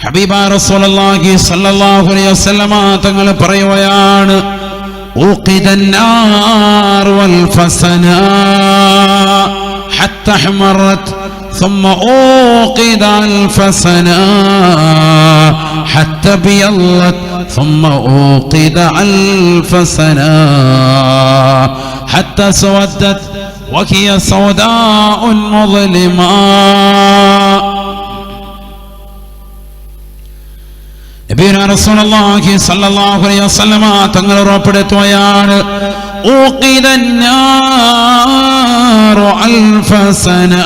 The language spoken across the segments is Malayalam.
ഹബീബ റസൂലുള്ളാഹി സ്വല്ലല്ലാഹു അലൈഹി വസല്ലമ തങ്ങൾ പറയുകയാണ് أوقد النار والفسنا حتى احمرت ثم أوقد الفسنا حتى بيضت ثم أوقد الفسنا حتى سودت وهي سوداء مظلمة നബിയുന റസൂലുള്ളാഹി സ്വല്ലല്ലാഹു അലൈഹി വസല്ലമ തങ്ങൾ ഉറപ്പെടുത്തുകയാണ്. ഊഖിദ النار ألف سنة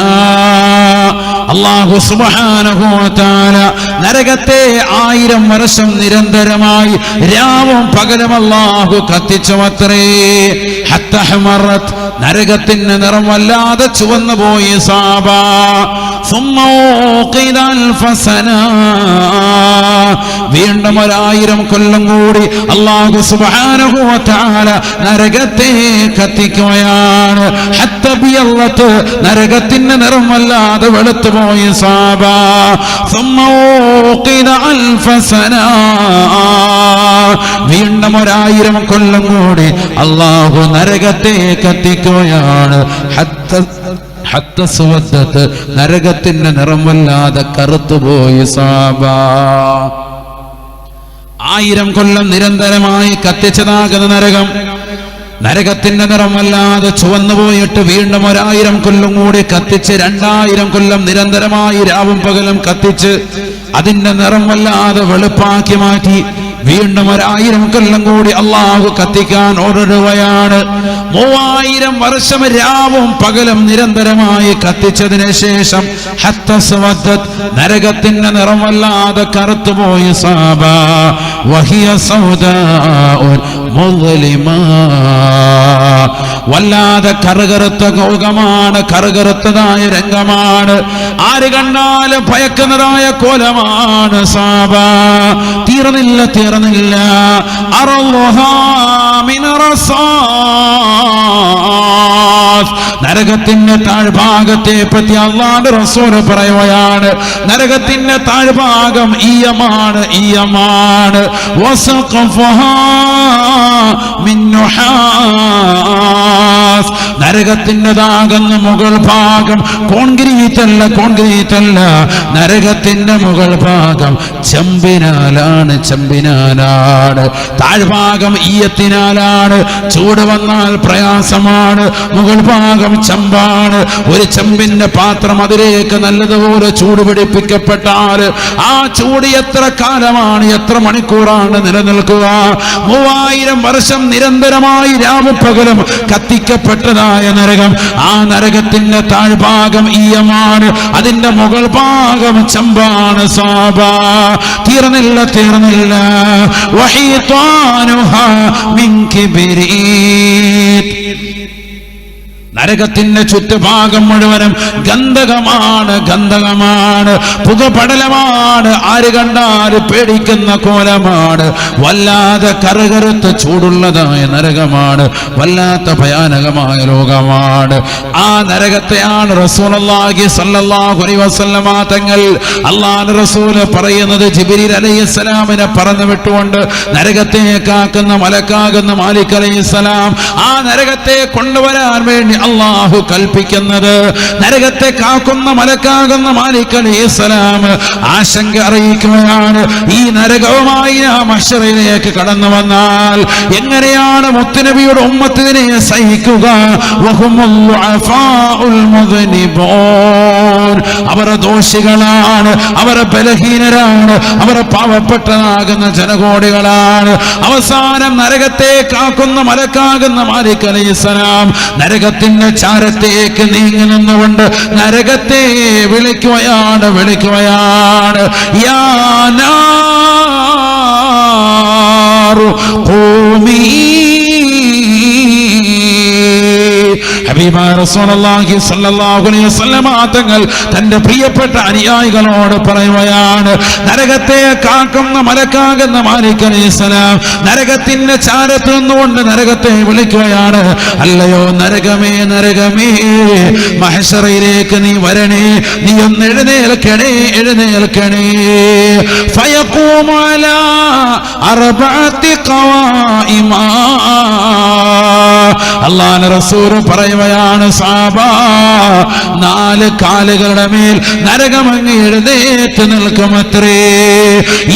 അള്ളാഹു സുബ്ഹാനഹു വ തആല നരകത്തെ ആയിരം വർഷം നിരന്തരമായി രാവും പകലും അള്ളാഹു കത്തിച്ചുവത്രേ ഹത്ത ഹമറത്ത് നരകത്തിന് നിറം വല്ലാതെ ചുവന്നു പോയി സാബ ثم أوقد ألف سنة വീണ്ടും ഒരായിരം കൊല്ലം കൂടി അള്ളാഹു സുബ്ഹാനഹു വ തആല നരകത്തെ കത്തിക്കുകയാണ്. ഹത്തബിയല്ലത്ത് നരകത്തിന്റെ നിറം വല്ലാതെ വെളുത്തു പോയി സാബ. വീണ്ടും ഒരായിരം കൊല്ലം കൂടി അള്ളാഹു നരകത്തെ കത്തിക്കുകയാണ്. ഹത്ത ഹത്തസുവത്ത് നരകത്തിന്റെ നിറം വല്ലാതെ കറുത്തുപോയി സാബ. ആയിരം കൊല്ലം നിരന്തരമായി കത്തിച്ചതാകുന്ന നരകം നരകത്തിന്റെ നിറമല്ലാതെ ചുവന്നുപോയിട്ട് ചുവന്നു പോയിട്ട് വീണ്ടും ഒരായിരം കൊല്ലം കൂടി കത്തിച്ച് രണ്ടായിരം കൊല്ലം നിരന്തരമായി രാവും പകലും കത്തിച്ച് അതിന്റെ നിറം വല്ലാതെ വെളുപ്പാക്കി മാറ്റി വീണ്ടും ഒരായിരം കൊല്ലം കൂടി അള്ളാഹു കത്തിക്കാൻ ഓടരുവയാണ്. മൂവായിരം വർഷം രാവും പകലും നിരന്തരമായി കത്തിച്ചതിന് ശേഷം നരകത്തിന്റെ നിറം വല്ലാതെ കറുത്തുപോയി സാബ വഹിയ സൗദാഉൻ മുദ്ലിമാ വല്ലാതെ കറുകറുത്ത കൗകമാണ് കറുകറുത്തതായ രംഗമാണ്. ആര് കണ്ടാലും ഭയക്കുന്നതായ കോലമാണ് സാബ. തീർന്നില്ല തീർന്നില്ല. അറുഹാ നരകത്തിന്റെ താഴ്ഭാഗത്തെ പറ്റി അള്ളാന്റെ റസൂൽ പറയുകയാണ് നരകത്തിന്റെ താഴ്ഭാഗം ഈയമാണ് ഈയമാണ്. നരകത്തിന്റെതാകുന്ന മുകൾ ഭാഗം കോൺക്രീറ്റ് അല്ല കോൺക്രീറ്റ് അല്ല നരകത്തിന്റെ മുകൾ ഭാഗം ചെമ്പിനാലാണ് ചെമ്പിനാലാണ്. താഴ്ഭാഗം ഈയത്തിനാലാണ്. ചൂട് വന്നാൽ പ്രയാസമാണ്. മുകൾ ഭാഗം ചെമ്പാണ്. ഒരു ചെമ്പിന്റെ പാത്രം അതിലേക്ക് നല്ലതുപോലെ ചൂട് പിടിപ്പിക്കപ്പെട്ടാൽ ആ ചൂട് എത്ര കാലമാണ് എത്ര മണിക്കൂറാണ് നിലനിൽക്കുക? മൂവായിരം വർഷം നിരന്തരമായി രാവുപകലും കത്തിക്കപ്പെട്ടതായ നരകം. ആ നരകത്തിന്റെ താഴ്ഭാഗം ഈയമാണ്. അതിന്റെ മുകൾ ഭാഗം ചമ്പാണ് സാബ. തീർന്നില്ല തീർന്നില്ല. മിൻ കിബിരീത് നരകത്തിന്റെ ചുറ്റുഭാഗം മുഴുവനും ഗന്ധകമാണ് ഗന്ധകമാണ് പുകപടലമാണ് ആര് കണ്ടാൽ പേടിക്കുന്ന കോലമാണ്. വല്ലാതെ കറുകറുത്ത ചൂടുള്ളതായ നരകമാണ് വല്ലാത്ത ഭയാനകമായ ലോകമാണ്. ആ നരകത്തെയാണ് റസൂലുള്ളാഹി സ്വല്ലല്ലാഹു അലൈഹി വസല്ലമ തങ്ങൾ റസൂൽ പറയുന്നത് ജിബ്രീൽ അലൈഹിസ്സലാമിനെ പറഞ്ഞു വിട്ടുകൊണ്ട് നരകത്തെ കാക്കുന്ന മലക്കാകുന്ന മാലിക് അലൈഹിസ്സലാം ആ നരകത്തെ കൊണ്ടുവരാൻ വേണ്ടി അള്ളാഹു കൽപ്പിക്കുന്നത്. നരകത്തെ കാക്കുന്ന മലക്കാകുന്ന മാലിക് അലൈഹിസ്സലാം ആശങ്ക അറിയിക്കുകയാണ്. ഈ നരകവുമായി ആ മഷറയിലേക്ക് കടന്നു വന്നാൽ എങ്ങനെയാണ് മുത്തുനബിയുടെ ഉമ്മത്തിനെ സഹിക്കുക. അവർ ദോഷികളാണ് അവർ ബലഹീനരാണ് അവർ പാവപ്പെട്ടതാകുന്ന ജനകോടികളാണ്. അവസാനം നരകത്തെ കാക്കുന്ന മലക്കാകുന്ന മാലിക് അലൈഹിസ്സലാം നരകത്തിന്റെ ചാരത്തേക്ക് നീങ്ങുന്നുകൊണ്ട് നരകത്തെ വിളിക്കുകയാണ് വിളിക്കുകയാണ്. യാ നാറു തങ്ങൾ തന്റെ പ്രിയപ്പെട്ട അനുയായികളോട് പറയുകയാണ് നരകത്തെ കാക്കുന്ന മലക്കാകുന്ന മാലിക് അലൈഹിസ്സലാം നരകത്തിന്റെ ചാരത്തു നിന്നുകൊണ്ട് നരകത്തെ വിളിക്കുകയാണ് അല്ലയോ നരകമേ നരകമേ മഹേശ്വരയിലേക്ക് നീ വരണേ നീ ഒന്ന് എഴുന്നേൽക്കണേ എഴുന്നേൽക്കണേ. അർബഅത്തി അള്ളാൻ റസൂർ റസൂൽ പറയുകയാണ് സാബ. നാല് കാലുകളുടെ മേൽ നരകമങ്ങ് എഴുന്നേറ്റ് നിൽക്കുമത്രേ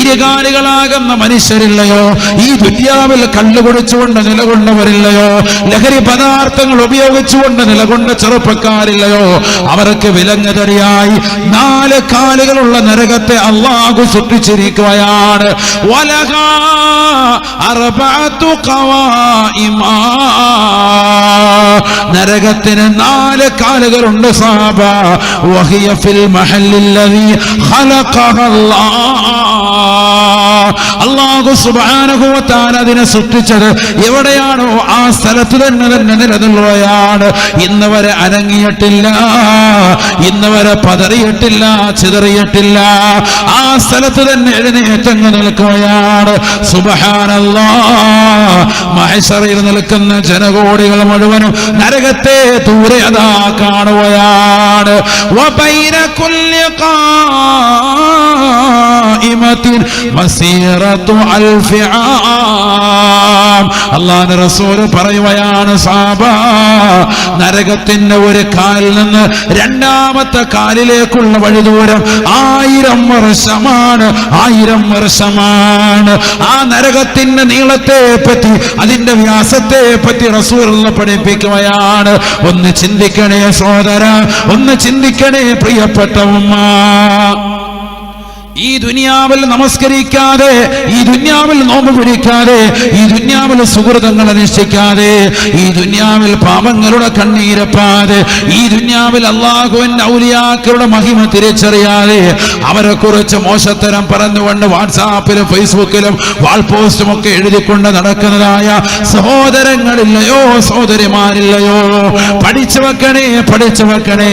ഇരുകാലുകളാകുന്ന മനുഷ്യരില്ലയോ? ഈ ദുര്യാവിൽ കള്ളുകുടിച്ചുകൊണ്ട് നിലകൊണ്ടവരില്ലയോ? ലഹരി പദാർത്ഥങ്ങൾ ഉപയോഗിച്ചുകൊണ്ട് നിലകൊണ്ട ചെറുപ്പക്കാരില്ലയോ? അവർക്ക് വിലങ്ങതറിയായി നാല് കാലുകളുള്ള നരകത്തെ അള്ളാഹു സൃഷ്ടിച്ചിരിക്കുകയാണ്. ഖവായിമാ നരകത്തിന് നാല് കാലുകളുണ്ട് സാബ. വഹിയ ഫിൽ മഹല്ലില്ലദീ ഖലഖഹല്ലാഹ് അള്ളാഹു തആല അതിനെ സൃഷ്ടിച്ചത് എവിടെയാണോ? ആ സ്ഥലത്ത് തന്നെ തന്നെ നിലനിൽക്കുകയാണ്. ഇന്ന് വരെ അനങ്ങിയിട്ടില്ല. ഇന്ന് വരെ പതറിയിട്ടില്ല ചിതറിയിട്ടില്ല. ആ സ്ഥലത്ത് തന്നെ എഴുന്നേറ്റങ്ങ് നിൽക്കുകയാണ്. സുബ്ഹാനല്ലാ. മഹശറിൽ നിൽക്കുന്ന ജനകോടികൾ മുഴുവനും നരകത്തെ ദൂരെ അതാ കാണുകയാണ്. അല്ലാഹുവിന്റെ റസൂൽ പറയുകയാണ് സാബ നരകത്തിന്റെ ഒരു കാലിൽ നിന്ന് രണ്ടാമത്തെ കാലിലേക്കുള്ള വഴി ദൂരം ആയിരം വർഷമാണ് ആയിരം വർഷമാണ്. ആ നരകത്തിന്റെ നീളത്തെ പറ്റി അതിന്റെ വ്യാസത്തെ പറ്റി റസൂൽ പഠിപ്പിക്കുകയാണ്. ഒന്ന് ചിന്തിക്കണേ സോദര ഒന്ന് ചിന്തിക്കണേ പ്രിയപ്പെട്ട ഉമ്മ. ഈ ദുനിയാവിൽ നമസ്കരിക്കാതെ ഈ ദുന്യാവിൽ നോമ്പ് പിടിക്കാതെ ഈ ദുന്യാവിൽ സുഹൃതങ്ങൾ അനുഷ്ഠിക്കാതെ ഈ ദുന്യാവിൽ പാപങ്ങളുടെ കണ്ണീരപ്പാതെ ഈ ദുന്യാവിൽ അള്ളാഹുവിൻ ഔലിയാക്കളുടെ മഹിമ തിരിച്ചറിയാതെ അവരെ കുറിച്ച് മോശത്തരം പറഞ്ഞുകൊണ്ട് വാട്സാപ്പിലും ഫേസ്ബുക്കിലും വാൾ പോസ്റ്റും ഒക്കെ എഴുതിക്കൊണ്ട് നടക്കുന്നതായ സഹോദരങ്ങളില്ലയോ സഹോദരിമാരില്ലയോ പഠിച്ചു വെക്കണേ പഠിച്ചു വെക്കണേ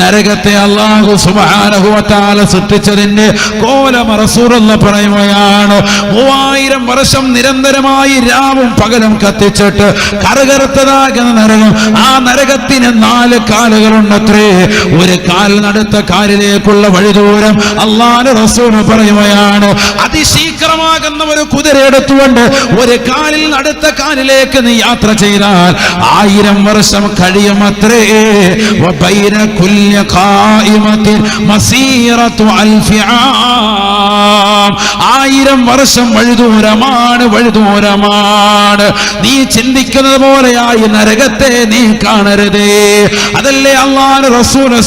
നരകത്തെ അള്ളാഹു സുബാനഹുവത്താല സൃഷ്ടിച്ചതിന്റെ കോലം റസൂറല്ല പറയുകയാണ്. മൂവായിരം വർഷം നിരന്തരമായി രാവും പകലും കത്തിച്ചിട്ട് കറുകറുത്തതാകുന്ന നരകം. ആ നരകത്തിന് നാല് കാലുകളുണ്ടത്രേ. ഒരു കാൽ നടുത്ത കാലിലേക്കുള്ള വഴിദൂരം അള്ളാഹ് റസൂൽ പറയുകയാണ്. അതിശീക്രമാകുന്ന ഒരു കുതിര എടുത്തുകൊണ്ട് ഒരു കാലിൽ നടുത്ത കാലിലേക്ക് നീ യാത്ര ചെയ്താൽ ആയിരം വർഷം കഴിയുമത്രേ. വബൈന കുല്യ കായിമത്തിൽ മസീറത്തു അൽഫി ആം. ആയിരം വർഷം വഴുതൂരമാണ് വഴുതൂരമാണ്. നീ ചിന്തിക്കുന്നത് പോലെയായി നരകത്തെ നീ കാണരുതേ. അതല്ലേ അള്ളാഹ് റസൂൽ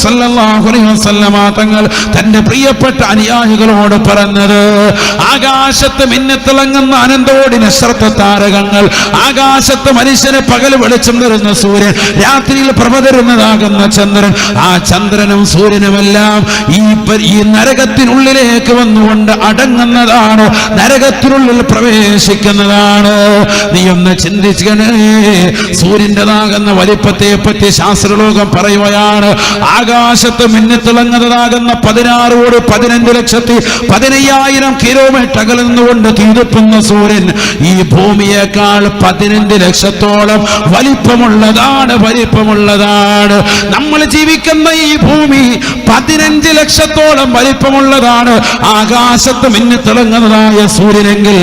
തങ്ങൾ തന്റെ പ്രിയപ്പെട്ട അനുയായികളോട് പറഞ്ഞത്? ആകാശത്ത് മിന്നത്തിളങ്ങുന്ന അനന്തോടിന് ശ്രദ്ധ താരകങ്ങൾ ആകാശത്ത് മനുഷ്യന് പകൽ വെളിച്ചം തരുന്ന സൂര്യൻ രാത്രിയിൽ പ്രഭ തരുന്നതാകുന്ന ചന്ദ്രൻ. ആ ചന്ദ്രനും സൂര്യനുമെല്ലാം ഈ പ- നരകത്തിനുള്ളിലേക്ക് വന്നുകൊണ്ട് അടങ്ങുന്നതാണ്? നരകത്തിനുള്ളിൽ പ്രവേശിക്കുന്നതാണ്? നീ ഒന്ന് ചിന്തിച്ചേ സൂര്യന്റെതാകുന്ന വലിപ്പത്തെ പറ്റി ശാസ്ത്രലോകം പറയുകയാണ്. ആകാശത്ത് മിന്നിത്തിളങ്ങുന്നതാകുന്ന പതിനാറ് കോടി പതിനഞ്ച് ലക്ഷത്തി പതിനയ്യായിരം കിലോമീറ്റർ അകലിൽ നിന്നുകൊണ്ട് തീരുപ്പുന്ന സൂര്യൻ ഈ ഭൂമിയേക്കാൾ പതിനഞ്ച് ലക്ഷത്തോളം വലിപ്പമുള്ളതാണ് വലിപ്പമുള്ളതാണ്. നമ്മൾ ജീവിക്കുന്ന ഈ ഭൂമി പതിനഞ്ച് ലക്ഷത്തോളം വലിപ്പമുള്ളതാണ്. ആകാശത്ത് മിന്നിത്തിളങ്ങുന്നതായ സൂര്യനെങ്കിൽ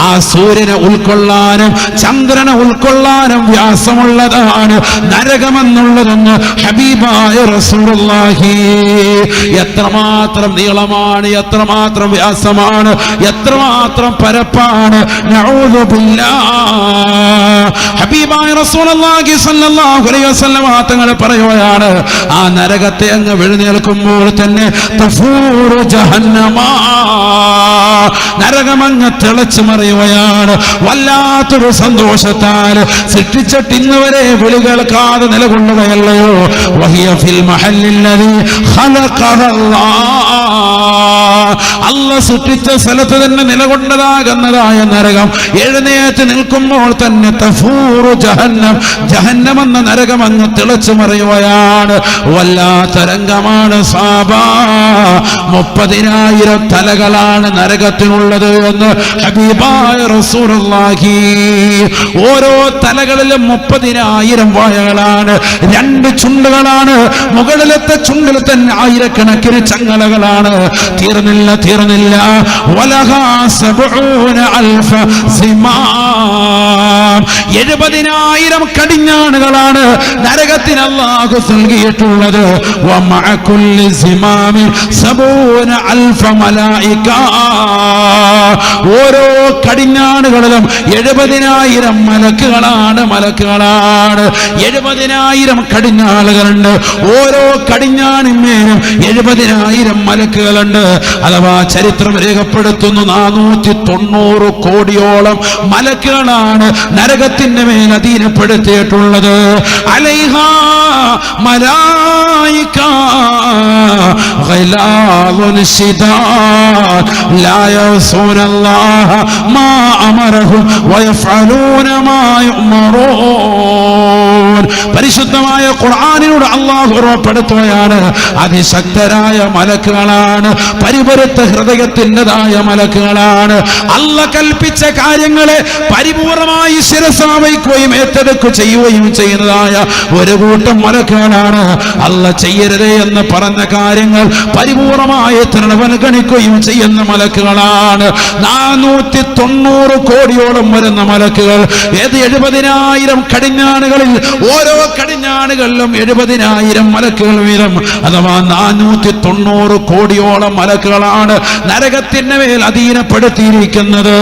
ആ സൂര്യനെ ഉൾക്കൊള്ളാനും ചന്ദ്രനെ ഉൾക്കൊള്ളാനും വ്യാസമുള്ളതാണ് നരകമെന്നുള്ളതെന്ന് ഹബീബായ റസൂറുല്ലാഹി എത്രമാത്രം നീളമാണ് എത്രമാത്രം വ്യാസമാണ് എത്രമാത്രം പരപ്പാണ്. ഹബീബായ റസൂലുള്ളാഹി സല്ലല്ലാഹു അലൈഹി പറയുകയാണ് ആ നരകത്തെ അങ്ങ് വിഴുന്നേൽക്കുമ്പോൾ തന്നെ തഫൂറു ജഹന്നമാ നരകമങ്ങ് തിളച്ചു മറിയുകയാണ്. വല്ലാത്തൊരു സന്തോഷത്താൽ സൃഷ്ടിച്ചിട്ട് ഇന്ന് വരെ വിളി കേൾക്കാതെ നിലകൊള്ളുകയല്ലയോ അല്ല സൃഷ്ടിച്ച സ്ഥലത്ത് തന്നെ നിലകൊണ്ടതാകുന്നതായ നരകം. എഴുന്നേറ്റ് നിൽക്കുമ്പോൾ തന്നെ തഫൂറു ജഹന്നം. ജഹന്നം എന്ന നരകം അങ്ങ് തിളച്ചു മറിയുകയാണ്. വല്ലാത്ത രംഗമാണ് സാബ. തലകളാണ് നരകത്തിനുള്ളത് എന്ന് ഹബീബായ റസൂലുള്ളാഹി. ഓരോ തലകളിലും മുപ്പതിനായിരം വായകളാണ്. രണ്ട് ചുണ്ടുകളാണ്. മുകളിലത്തെ ചുണ്ടിൽ തന്നെ ആയിരക്കണക്കിന് ചങ്ങലകളാണ്. തീർന്നില്ല തീർന്നില്ല. എഴുപതിനായിരം കടിഞ്ഞാണുകളാണ് നരകത്തിന് അള്ളാഹു നൽകിയിട്ടുള്ളത്. അൽഫ ഓരോ കടിഞ്ഞാണുകളിലും എഴുപതിനായിരം മലക്കുകളാണ് മലക്കുകളാണ് എഴുപതിനായിരം കടിഞ്ഞാളുകളുണ്ട് ഓരോ കടിഞ്ഞാണിന്മേലും എഴുപതിനായിരം മലക്കുകളുണ്ട് അഥവാ ചരിത്രം രേഖപ്പെടുത്തുന്നു നാനൂറ്റി തൊണ്ണൂറ് കോടിയോളം മലക്കുകളാണ് നരകത്തിന്റെ മേൽ അധീനപ്പെടുത്തിയിട്ടുള്ളത് അലൈഹ മലായിക غلاظ شداد لا يعصون الله ما أمرهم ويفعلون ما يؤمرون പരിശുദ്ധമായ ഖുർആാനിലൂടെ അള്ളാഹു ഉറപ്പെടുത്തുകയാണ്. അതിശക്തരായ മലക്കുകളാണ്. പരിപരുത്ത ഹൃദയത്തിന്റെതായ മലക്കുകളാണ്. അല്ല കൽപ്പിച്ച കാര്യങ്ങളെ പരിപൂർണമായി ശിരസാവയ്ക്കുകയും ഏറ്റെടുക്കുകയും ചെയ്യുകയും ചെയ്യുന്നതായ ഒരു കൂട്ടം മലക്കുകളാണ്. അല്ല ചെയ്യരുതേ എന്ന് പറഞ്ഞ കാര്യങ്ങൾ പരിപൂർണമായി തൃണവൻഗണിക്കുകയും ചെയ്യുന്ന മലക്കുകളാണ്. നാനൂറ്റി തൊണ്ണൂറ് കോടിയോളം വരുന്ന മലക്കുകൾ. ഏത് എഴുപതിനായിരം കടിഞ്ഞാണുകളിൽ ഓരോ കടിഞ്ഞാണുകളിലും എഴുപതിനായിരം മലക്കുകൾ വീതം അഥവാ നാനൂറ്റി തൊണ്ണൂറ് കോടിയോളം മലക്കുകളാണ് നരകത്തിന്റെ മേൽ അധീനപ്പെടുത്തിയിരിക്കുന്നത്.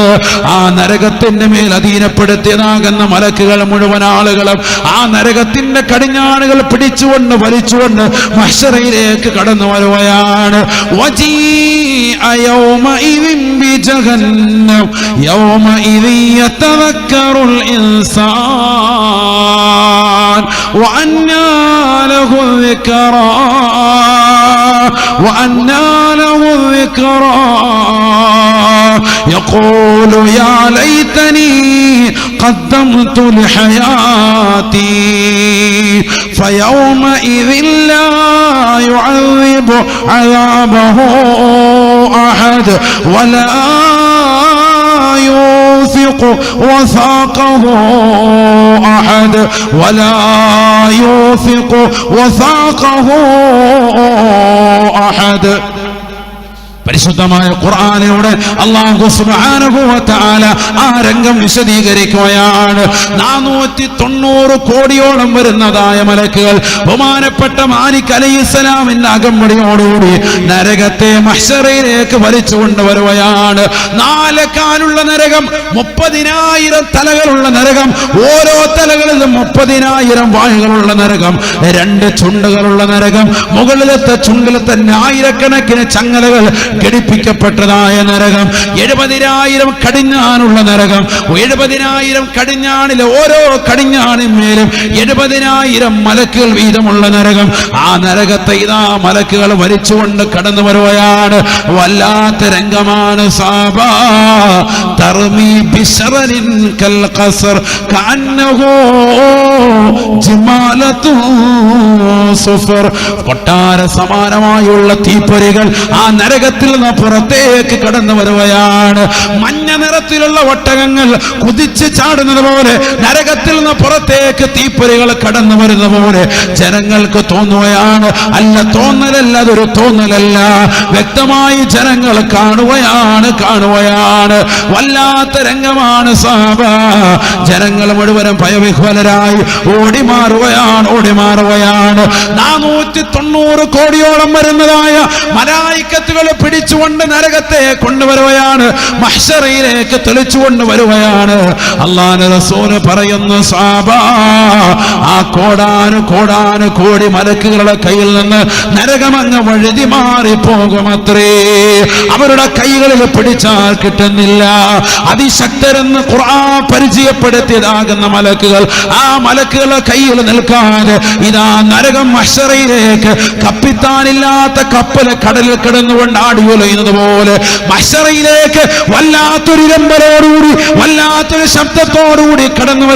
ആ നരകത്തിന്റെ മേൽ അധീനപ്പെടുത്തിയതാകുന്ന മലക്കുകൾ മുഴുവൻ ആളുകളും ആ നരകത്തിന്റെ കടിഞ്ഞാണുകൾ പിടിച്ചുകൊണ്ട് വലിച്ചുകൊണ്ട് മഷറയിലേക്ക് കടന്നു വരുവയാണ് യൗമ ഇതിൻ യോമ ഇൻസാൻ. الإنسان وأنى له الذكرى وأنى له الذكرى. يقول يا ليتني قدمت لحياتي فيومئذ لا يعذب عذابه أحد ولا يوثق وثاقه أحد ولا يوثق وثاقه أحد. പരിശുദ്ധമായ ഖുർആാനിലൂടെ അള്ളാഹു തആല ആ രംഗം വിശദീകരിക്കുകയാണ്. നാനൂറ്റി തൊണ്ണൂറ് കോടിയോളം വരുന്നതായ മലക്കുകൾ ബഹുമാനപ്പെട്ട മാലിക് അലൈഹിസ്സലാമിന്റെ അകമ്പടിയോടുകൂടി നരകത്തെ മഷറയിലേക്ക് വലിച്ചു കൊണ്ടുവരുകയാണ്. നാലക്കാനുള്ള നരകം മുപ്പതിനായിരം തലകളുള്ള നരകം ഓരോ തലകളിലും മുപ്പതിനായിരം വാഴകളുള്ള നരകം രണ്ട് ചുണ്ടുകളുള്ള നരകം മുകളിലത്തെ ചുണ്ടിൽ തന്നെ ആയിരക്കണക്കിന് ചങ്ങലകൾ ഘടിപ്പിക്കപ്പെട്ടതായ നരകം. എഴുപതിനായിരം കടിഞ്ഞാനുള്ള നരകം. എഴുപതിനായിരം കടിഞ്ഞാണിലെ ഓരോ കടിഞ്ഞാണിന്മേലും എഴുപതിനായിരം മലക്കുകൾ വീതമുള്ള നരകം. ആ നരകത്തെ ഇതാ മലക്കുകൾ വലിച്ചുകൊണ്ട് കടന്നു വരുകയാണ്. വല്ലാത്ത രംഗമാണ് സാബ. കൽ ഖസർ. കൊട്ടാര സമാനമായുള്ള തീപ്പൊരികൾ ആ നരകത്തിൽ നിന്ന് പുറത്തേക്ക് കടന്നു വരുകയാണ് മഞ്ഞ നിറത്തിലുള്ള ഒട്ടകങ്ങൾ കുതിച്ച് ചാടുന്നത് പോലെ നരകത്തിൽ നിന്ന് പുറത്തേക്ക് തീപ്പൊരികൾ കടന്നു വരുന്ന പോലെ ജനങ്ങൾക്ക് തോന്നുകയാണ്. അല്ല തോന്നലല്ല അതൊരു തോന്നലല്ല. വ്യക്തമായി ജനങ്ങൾ കാണുകയാണ് കാണുകയാണ്. വല്ലാത്ത രംഗമാണ് സാബ. ജനങ്ങൾ മുഴുവനും ഭയവിഹ്വലരായി ഓടി മാറുകയാണ് ഓടി മാറുകയാണ്. നാനൂറ്റി തൊണ്ണൂറ് കോടിയോളം വരുന്നതായ മലായിക്കത്തുകൾ പിടിച്ചുകൊണ്ട് നരകത്തെ കൊണ്ടുവരുകയാണ്. മഹ്ഷറയിലേക്ക് തെളിച്ചുകൊണ്ട് വരുകയാണ്. അള്ളാഹ് പറയുന്നു സാബ ആ കോടാന് കോടാന് കോടി മലക്കുകളുടെ കയ്യിൽ നിന്ന് നരകമങ്ങ് വഴുതി മാറി പോകുമത്രേ അവരുടെ കൈകളിൽ പിടിച്ചാൽ കിട്ടുന്നില്ല. അതിശക്തരെന്ന് ഖുർആൻ പരിചയപ്പെടുത്തിയതാകുന്ന മലക്കുകൾ. ആ മലക്കുകളുടെ കയ്യിൽ നിൽക്കാതെ ഇതാ നരകം മഷറയിലേക്ക് കപ്പിത്താനില്ലാത്ത കപ്പൽ കടലിൽ കിടന്നുകൊണ്ട് ആടി ഉലയുന്നത് പോലെ മഷറയിലേക്ക് വല്ലാത്തൊരു ഇരമ്പലോടുകൂടി വല്ലാത്തൊരു ശബ്ദത്തോടുകൂടി കടന്നു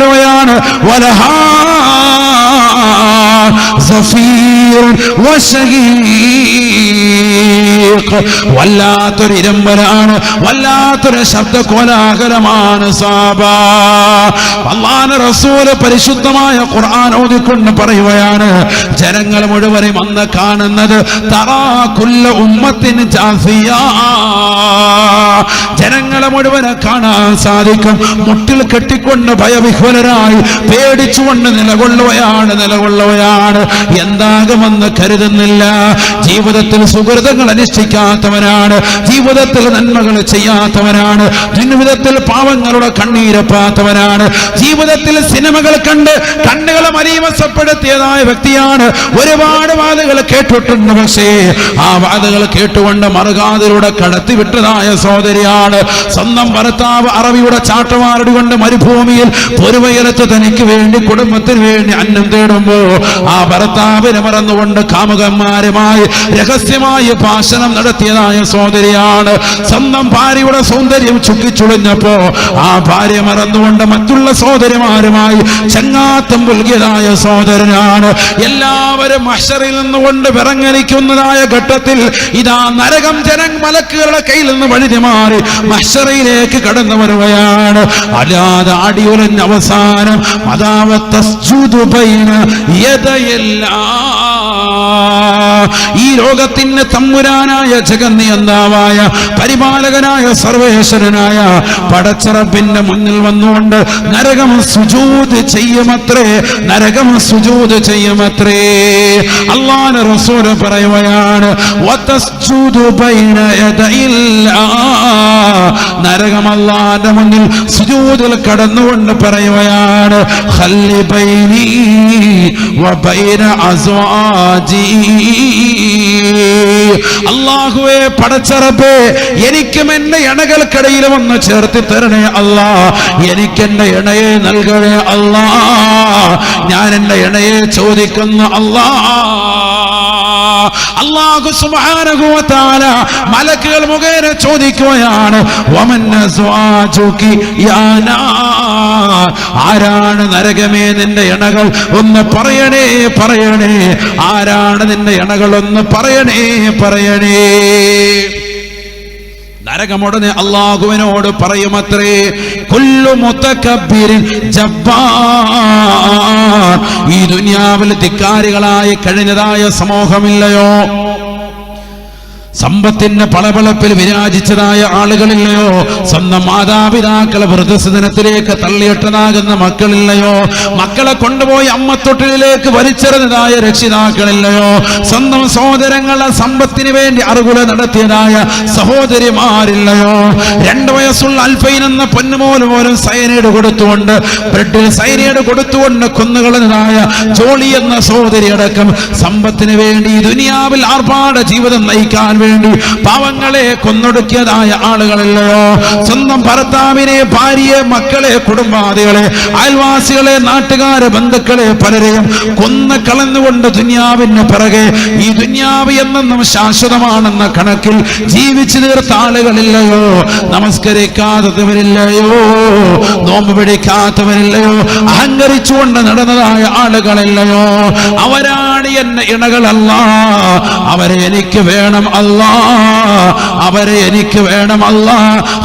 വശഹീഖ്. വല്ലാത്തൊരു ഇരമ്പലാണ് വല്ലാത്തൊരു ശബ്ദ കോലാഹലമാണ് സാബാന റസൂൽ പരിശുദ്ധമായ ഖുർആൻ ഓതിക്കൊണ്ട് പറയുകയാണ് ജനങ്ങൾ മുഴുവനും അന്ന് കാണുന്നത് തറാ കുല്ല ഉമ്മത്തിന് ജാസിയ ജനങ്ങളെ മുഴുവനെ കാണാൻ സാധിക്കും. മുട്ടിൽ കെട്ടിക്കൊണ്ട് ഭയവിഹ്വലരായി പേടിച്ചുകൊണ്ട് നിലകൊള്ളുകയാണ് നിലകൊള്ളുകയാണ്. എന്താകുമെന്ന് കരുതുന്നില്ല. ജീവിതത്തിൽ സുഹൃതങ്ങൾ അനുഷ്ഠിക്കാത്തവനാണ് ജീവിതത്തിൽ നന്മകൾ ചെയ്യാത്തവനാണ് ജീവിതത്തിൽ പാവങ്ങളുടെ കണ്ണീരപ്പാത്തവനാണ് ജീവിതത്തിൽ സിനിമകൾ കണ്ട് കണ്ണുകളെ മരീവസപ്പെടുത്തിയതായ വ്യക്തിയാണ്. ഒരുപാട് വാദകൾ കേട്ടിട്ടുണ്ട് പക്ഷേ ആ വാദകൾ കേട്ടുകൊണ്ട് മറുകാതിലൂടെ കടത്തിവിട്ടതായ സഹോദരിയാണ്. സ്വന്തം ഭർത്താവ് അറബിയുടെ ചാട്ടവാറടി കൊണ്ട് മരുഭൂമിയിൽ പൊരുവയലത്ത് തനിക്ക് വേണ്ടി കുടുംബത്തിന് വേണ്ടി അന്നം തേടുമ്പോ ആ ഭർത്താവിനെ മറന്നുകൊണ്ട് കാമുകന്മാരുമായി രഹസ്യമായ ഭാഷണം നടത്തിയതായ സഹോദരിയാണ്. സ്വന്തം ഭാര്യയുടെ സൗന്ദര്യം ചുക്കിച്ചുളിഞ്ഞപ്പോ ആ ഭാര്യ മറന്നുകൊണ്ട് മറ്റുള്ള സഹോദരിമാരുമായി ചങ്ങാത്തം പുൽകിയതായ സഹോദരനാണ്. എല്ലാവരും അക്ഷറിൽ നിന്നുകൊണ്ട് വിറങ്ങലിക്കുന്നതായ ഘട്ടത്തിൽ ഇതാ നരകം ജനം മലക്കുകളുടെ കയ്യിൽ നിന്ന് വഴിഞ്ഞു മാറി മഷറയിലേക്ക് കടന്നു വരുകയാണ്. അല്ലാതെ അടിയുലഞ്ഞ അവസാനം അതാവത്തസ്ജുദുബൈന ഈ ലോകത്തിന് തമ്പുരാനായ ജഗന്നിയന്താവായ പരിപാലകനായ സർവേശ്വരനായ പടച്ചറപ്പിന്റെ മുന്നിൽ വന്നുകൊണ്ട് നരകം സുജൂത് ചെയ്യുമത്രേ നരകം സുജൂത് ചെയ്യുമത്രേ അള്ളാന റസൂൽ പറയുകയാണ്. നരകം മുന്നിൽ സുജൂതിൽ കടന്നുകൊണ്ട് പറയുകയാണ് ഹല്ലി ബൈനി വബൈന അസ്വാജി അള്ളാഹുവെ പടച്ചറപ്പേ എനിക്കും എന്റെ ഇണകൾക്കിടയിൽ വന്ന് ചേർത്തി തരണേ അല്ലാ എനിക്കെന്റെ ഇണയെ നൽകണേ അല്ലാ ഞാൻ എന്റെ ഇണയെ ചോദിക്കുന്ന അല്ലാ അള്ളാഹു വ മലക്കുകൾ മുഖേന ചോദിക്കുകയാണ് ആരാണ് നരകമേ നിന്റെ ഇണകൾ ഒന്ന് പറയണേ പറയണേ. ആരാണ് നിന്റെ ഇണകൾ ഒന്ന് പറയണേ പറയണേ. നരകമുടനെ അള്ളാഹുവിനോട് പറയുമത്രേ കൊല്ലു മുത്തക്കബീരിൻ ഈ ദുനിയാവിൽ ധിക്കാരികളായി കഴിഞ്ഞതായ സമൂഹമില്ലയോ? സമ്പത്തിന്റെ പളപളപ്പിൽ വിരാജിച്ചതായ ആളുകളില്ലയോ? സ്വന്തം മാതാപിതാക്കളെ വൃദ്ധസദനത്തിലേക്ക് തള്ളിയിട്ടതാകുന്ന മക്കളില്ലയോ? മക്കളെ കൊണ്ടുപോയി അമ്മത്തൊട്ടിലേക്ക് വലിച്ചെറിഞ്ഞതായ രക്ഷിതാക്കളില്ലയോ? സ്വന്തം സഹോദരങ്ങളെ സമ്പത്തിന് വേണ്ടി അറുകുല നടത്തിയതായ സഹോദരിമാരില്ലയോ? രണ്ടു വയസ്സുള്ള അൽഫൈൻ എന്ന പൊന്നുമോൽ പോലും സൈനൈഡ് കൊടുത്തുകൊണ്ട് ബ്രെഡിൽ സൈനൈഡ് കൊടുത്തുകൊണ്ട് കുന്നുകളായ ജോളി എന്ന സഹോദരി അടക്കം സമ്പത്തിന് വേണ്ടി ദുനിയാവിൽ ആർഭാട ജീവിതം നയിക്കാൻ വേണ്ടി പാവങ്ങളെ കൊന്നൊടുക്കിയതായ ആളുകളല്ലയോ സ്വന്തം ഭർത്താവിനെ ഭാര്യയെ മക്കളെ കുടുംബാദികളെ അയൽവാസികളെ നാട്ടുകാരെ ബന്ധുക്കളെ പലരെയും കൊന്ന കളഞ്ഞുകൊണ്ട് ദുന്യാവിന് പിറകെ ഈ ദുനിയാവ് എന്നെന്നും ശാശ്വതമാണെന്ന കണക്കിൽ ജീവിച്ചു തീർത്ത ആളുകളില്ലയോ. നമസ്കരിക്കാത്തവരില്ലയോ. നോമ്പ് പിടിക്കാത്തവരില്ലയോ. അഹങ്കരിച്ചുകൊണ്ട് നടന്നതായ ആളുകളില്ലയോ. അവരാണ് എന്നെ ഇണകളല്ല. അവരെ എനിക്ക് വേണം അല്ല. അവരെ എനിക്ക് വേണം അല്ല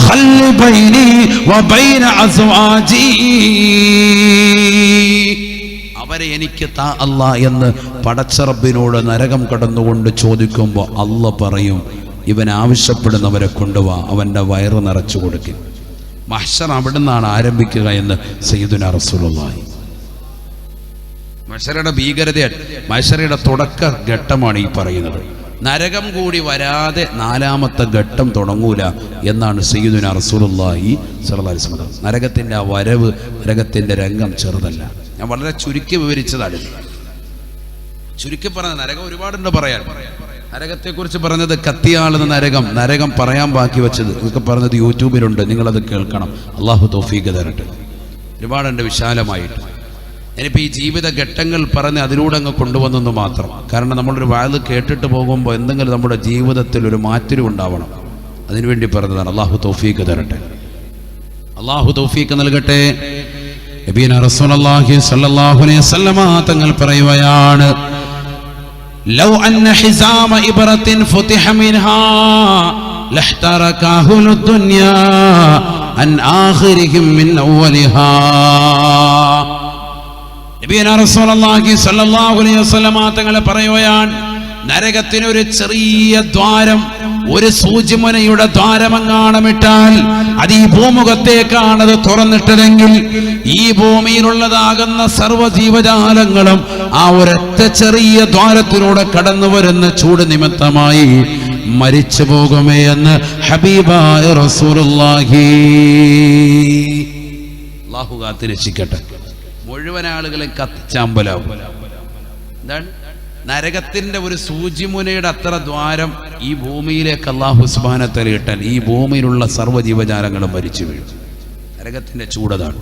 ഖല്ലി ബൈനി വബൈന അസ്വാജി. അവരെ എനിക്ക് താ അല്ല എന്ന് പടച്ചറബിനോട് നരകം കടന്നുകൊണ്ട് ചോദിക്കുമ്പോൾ അല്ല പറയും. ഇവൻ ആവശ്യപ്പെടുന്നവരെ കൊണ്ടുവാ അവന്റെ വയറ് നിറച്ചു കൊടുക്കും. മഹ്ഷർ അവിടെ നിന്നാണ് ആരംഭിക്കുക എന്ന് സയ്യിദുന റസൂലുള്ളാഹി. മഷറയുടെ ഭീകരതയാണ് മഷറയുടെ തുടക്ക ഘട്ടമാണ് ഈ പറയുന്നത്. നരകം കൂടി വരാതെ നാലാമത്തെ ഘട്ടം തുടങ്ങൂല എന്നാണ് സയ്യിദുന റസൂലുള്ളാഹി സ്വല്ലല്ലാഹി അലൈഹി നരകത്തിന്റെ ആ വരവ് നരകത്തിന്റെ രംഗം ചെറുതല്ല. ഞാൻ വളരെ ചുരുക്കി വിവരിച്ചതാണ്. ചുരുക്കി പറഞ്ഞ നരകം ഒരുപാടുണ്ട് പറയാൻ. നരകത്തെക്കുറിച്ച് പറഞ്ഞത് കത്തിയാളുന്ന നരകം നരകം പറയാൻ ബാക്കി വെച്ചത്. ഇതൊക്കെ പറഞ്ഞത് യൂട്യൂബിലുണ്ട് നിങ്ങളത് കേൾക്കണം. അള്ളാഹു തൗഫീഖ് തരട്ടെ. ഒരുപാടുണ്ട് വിശാലമായിട്ട്. ഇനിയിപ്പോൾ ഈ ജീവിത ഘട്ടങ്ങൾ പറഞ്ഞ് അതിലൂടെ അങ്ങ് കൊണ്ടുവന്നെന്ന് മാത്രം. കാരണം നമ്മളൊരു വാത് കേട്ടിട്ട് പോകുമ്പോൾ എന്തെങ്കിലും നമ്മുടെ ജീവിതത്തിൽ ഒരു മാറ്റം ഉണ്ടാവണം. അതിനുവേണ്ടി പറഞ്ഞതാണ്. അള്ളാഹു തൗഫീക്ക് തരട്ടെ. അള്ളാഹു തൗഫീക്ക് നൽകട്ടെ. നബീന റസൂലുള്ളാഹി സ്വല്ലല്ലാഹു അലൈഹി വസല്ലമ തങ്ങൾ പറയുകയാണ് ലൗ അന്ന ഹിസാമ ഇബറത്തിൻ ഫുതിഹ മിൻഹാ ലഹ്തറക അഹ്ലു ദുനിയാ അൻ ആഖിരിഹിം മിൻ അവലിഹാ തങ്ങൾ പറയുകയാണ് നരകത്തിന് ഒരു ചെറിയ ദ്വാരം ഒരു സൂചിമുനയുടെ ദ്വാരമങ്ങാണമിട്ടാൽ അത് ഈ ഭൂമുഖത്തേക്കാണ് അത് തുറന്നിട്ടതെങ്കിൽ ഈ ഭൂമിയിലുള്ളതാകുന്ന സർവ ജീവജാലങ്ങളും ആ ഒരൊറ്റ ചെറിയ ദ്വാരത്തിലൂടെ കടന്നു വരുന്ന ചൂട് നിമിത്തമായി മരിച്ചു പോകുമേ എന്ന് ഹബീബായ റസൂലുള്ളാഹി. അള്ളാഹു കാത്ത് രക്ഷിക്കട്ടെ. മുഴുവൻ ആളുകളെ കത്തിച്ചാമ്പലാവും എന്താണ് നരകത്തിന്റെ ഒരു സൂചിമുനയുടെ അത്ര ദ്വാരം ഈ ഭൂമിയിലേക്ക് അള്ളാഹു സുബാനത്തല ഇട്ടാൽ ഈ ഭൂമിയിലുള്ള സർവ്വ ജീവജാലങ്ങളും മരിച്ചു വീഴും നരകത്തിന്റെ ചൂടതാണ്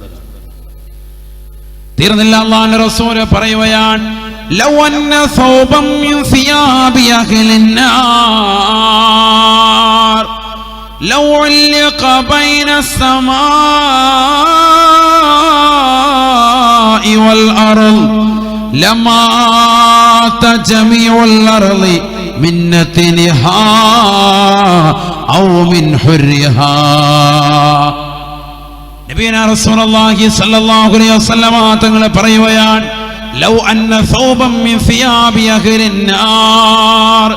തീർന്നില്ല അള്ളാഹു റസൂല് പറയുകയാണ് لو أن ثوبا من ثياب أهل النار لو علق بين السماء والأرض لمات جميع الأرض من نتنها أو من حرها നബീന റസൂലുള്ളാഹി സ്വല്ലല്ലാഹു അലൈഹി വസല്ലമ തങ്ങൾ പറയുകയാണ് ലൗ അന്ന സൗബം മിൻ സിയാബി അഹ്ലിൻ നാർ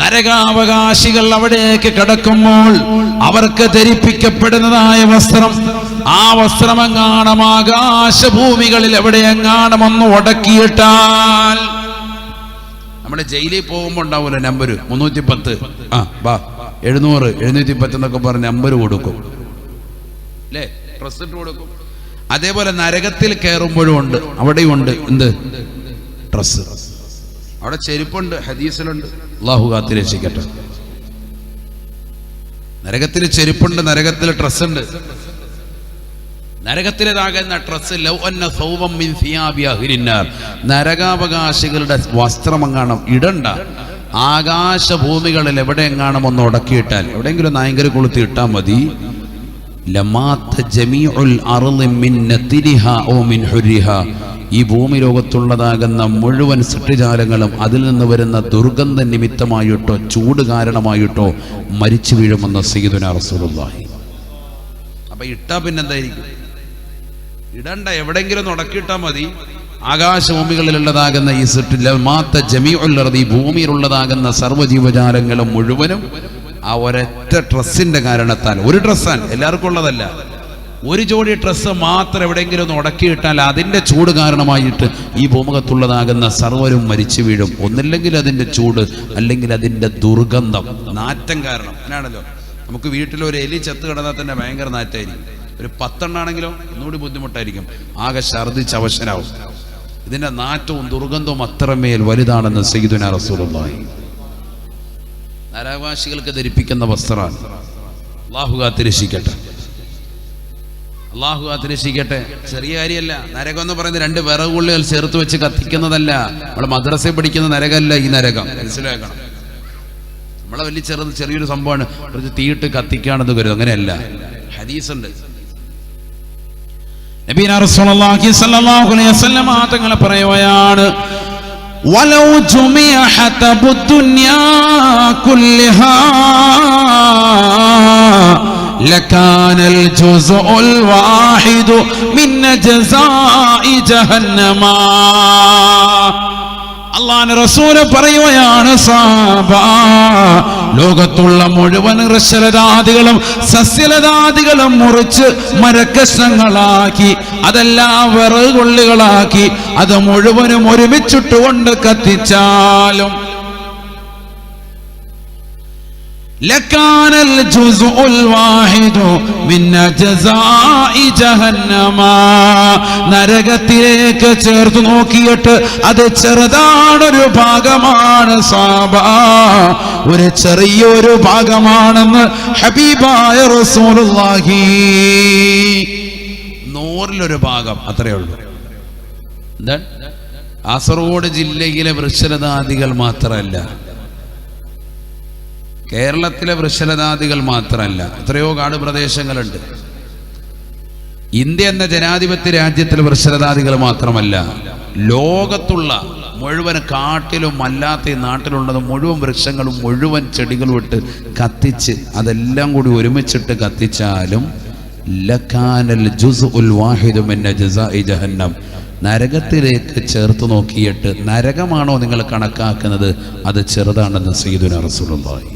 നരകാവകാശികൾ അവിടേക്ക് കടക്കുമ്പോൾ അവർക്ക് ധരിപ്പിക്കപ്പെടുന്നതായ വസ്ത്രം ആ വസ്ത്രമെങ്ങാണം ആകാശഭൂമികളിൽ എവിടെയെങ്ങാണം ഒന്ന് ഉടക്കിയിട്ടാൽ നമ്മുടെ ജയിലിൽ പോകുമ്പോൾ ഉണ്ടാവൂല നമ്പർ മുന്നൂറ്റി പത്ത് ആ ബാ. എഴുന്നൂറ് എഴുന്നൂറ്റി പത്ത് എന്നൊക്കെ പറഞ്ഞ് നമ്പർ കൊടുക്കും. അല്ലേ? ഇട്ട് കൊടുക്കും. അതേപോലെ നരകത്തിൽ കയറുമ്പോഴും ഉണ്ട്. അവിടെയും ഉണ്ട്. എന്ത്? ഡ്രസ് അവിടെ ചെരുപ്പുണ്ട് ഹദീസിലുണ്ട്. അള്ളാഹു കാത്തി രക്ഷിക്കട്ടെ. നരകത്തിൽ ചെരുപ്പുണ്ട് നരകത്തിൽ ഡ്രസ് ഉണ്ട് നരകത്തിലേതാകുന്ന ഡ്രസ്സ് ലൗ അന്ന സൗവം മിൻ നരകാവകാശികളുടെ വസ്ത്രമെങ്ങാണം ഇടണ്ട. ആകാശഭൂമികളിൽ എവിടെയെങ്ങാണം ഒന്ന് ഉടക്കിയിട്ടാൽ എവിടെയെങ്കിലും നായങ്കര കൊളുത്തി ഇട്ടാൽ മതി. ഈ ഭൂമി ലോകത്തുള്ളതാകുന്ന മുഴുവൻ സൃഷ്ടിജാലങ്ങളും അതിൽ നിന്ന് വരുന്ന ദുർഗന്ധ നിമിത്തമായിട്ടോ ചൂട് കാരണമായിട്ടോ മരിച്ചു വീഴുമെന്ന സയ്യിദുന റസൂലുള്ളാഹി. അപ്പൊ ഇട്ടാ പിന്നെന്തായിരിക്കും? ഇടണ്ട എവിടെങ്കിലും ഉടക്കിയിട്ടാൽ മതി. ആകാശഭൂമികളിലുള്ളതാകുന്ന ഈ സിട്ടില്ല മാത്ത ജമീഉല്ലർദ് ഈ ഭൂമിയിലുള്ളതാകുന്ന സർവജീവജാലങ്ങളും മുഴുവനും ആ ഒരൊറ്റ ഡ്രസ്സിന്റെ കാരണത്താൽ ഒരു ഡ്രസ്സാണ് എല്ലാവർക്കും ഉള്ളതല്ല. ഒരു ജോഡി ഡ്രസ്സ് മാത്രം എവിടെയെങ്കിലും ഒന്ന് ഉടക്കിയിട്ടാൽ അതിന്റെ ചൂട് കാരണമായിട്ട് ഈ ഭൂമുഖത്തുള്ളതാകുന്ന സർവരും മരിച്ചു വീഴും. ഒന്നില്ലെങ്കിൽ അതിന്റെ ചൂട് അല്ലെങ്കിൽ അതിന്റെ ദുർഗന്ധം നാറ്റം കാരണം. എന്നാണല്ലോ? നമുക്ക് വീട്ടിൽ ഒരു എലി ചത്ത് കിടന്നാൽ തന്നെ ഭയങ്കര നാറ്റായിരിക്കും. ഒരു പത്തെണ്ണാണെങ്കിലോ ഒന്നുകൂടി ബുദ്ധിമുട്ടായിരിക്കും. ആകെ ഛർദിച്ച് അവശനാവും. ഇതിന്റെ നാറ്റവും ദുർഗന്ധവും അത്രമേൽ വലുതാണെന്ന് സയ്യിദുന റസൂലുള്ളാഹി. നരകവാസികൾക്ക് ധരിപ്പിക്കുന്ന വസ്ത്രമാണ് അള്ളാഹു കാത്തിരക്ഷിക്കട്ടെ. അള്ളാഹു കാത്തിരക്ഷിക്കട്ടെ. ചെറിയ കാര്യമല്ല. നരകം എന്ന് പറയുന്നത് രണ്ട് വിറകുള്ളികൾ ചേർത്ത് വെച്ച് കത്തിക്കുന്നതല്ല. നമ്മൾ മദ്രസയിൽ പഠിക്കുന്ന നരകമല്ല ഈ നരകം. മനസ്സിലാക്കണം. നമ്മളെ വലിയ ചെറുത് ചെറിയൊരു സംഭവമാണ്. കുറച്ച് തീയിട്ട് കത്തിക്കാണെന്ന് കരുതും. അങ്ങനെയല്ല. ഹദീസ് ഉണ്ട് നബീന റസൂലുള്ളാഹി സ്വല്ലല്ലാഹു അലൈഹി വസല്ലം തങ്ങൾ പറയുകയാണ് ولو جمع حتب الدنيا كلها لكان الجزء الواحد من جزاء جهنم അള്ളാഹ് റസൂൽ പറയുകയാണ് ലോകത്തുള്ള മുഴുവൻ ഋഷലതാദികളും സസ്യലതാദികളും മുറിച്ച് മരക്കഷ്ണങ്ങളാക്കി അതെല്ലാം വിറകുള്ളികളാക്കി അത് മുഴുവനും ഒരുമിച്ചിട്ടുകൊണ്ട് കത്തിച്ചാലും لكان الجزء الواحد من جزاء جهنم നരകത്തിലേക്ക് ചേർത്ത് നോക്കിയിട്ട് അത് ചെറുതാണൊരു ഭാഗമാണ് സാബ ഒരു ചെറിയൊരു ഭാഗമാണെന്ന് ഹബീബായ റസൂലുള്ളാഹി നൂറിലൊരു ഭാഗം അത്രയേ ഉള്ളൂ എന്താണ് കാസർഗോഡ് ജില്ലയിലെ വൃക്ഷലതാദികൾ മാത്രമല്ല കേരളത്തിലെ വൃക്ഷലതാദികൾ മാത്രമല്ല എത്രയോ കാട് പ്രദേശങ്ങളുണ്ട് ഇന്ത്യ എന്ന ജനാധിപത്യ രാജ്യത്തിലെ വൃക്ഷലതാദികൾ മാത്രമല്ല ലോകത്തുള്ള മുഴുവൻ കാട്ടിലും അല്ലാത്ത ഈ നാട്ടിലുള്ളത് മുഴുവൻ വൃക്ഷങ്ങളും മുഴുവൻ ചെടികളും ഇട്ട് കത്തിച്ച് അതെല്ലാം കൂടി ഒരുമിച്ചിട്ട് കത്തിച്ചാലും ലക്കാനൽ വാഹിദു ജഹന്നം. നരകത്തിലേക്ക് ചേർത്ത് നോക്കിയിട്ട് നരകമാണോ നിങ്ങൾ കണക്കാക്കുന്നത്? അത് ചെറുതാണെന്ന് സീതുനറസുള്ളതായി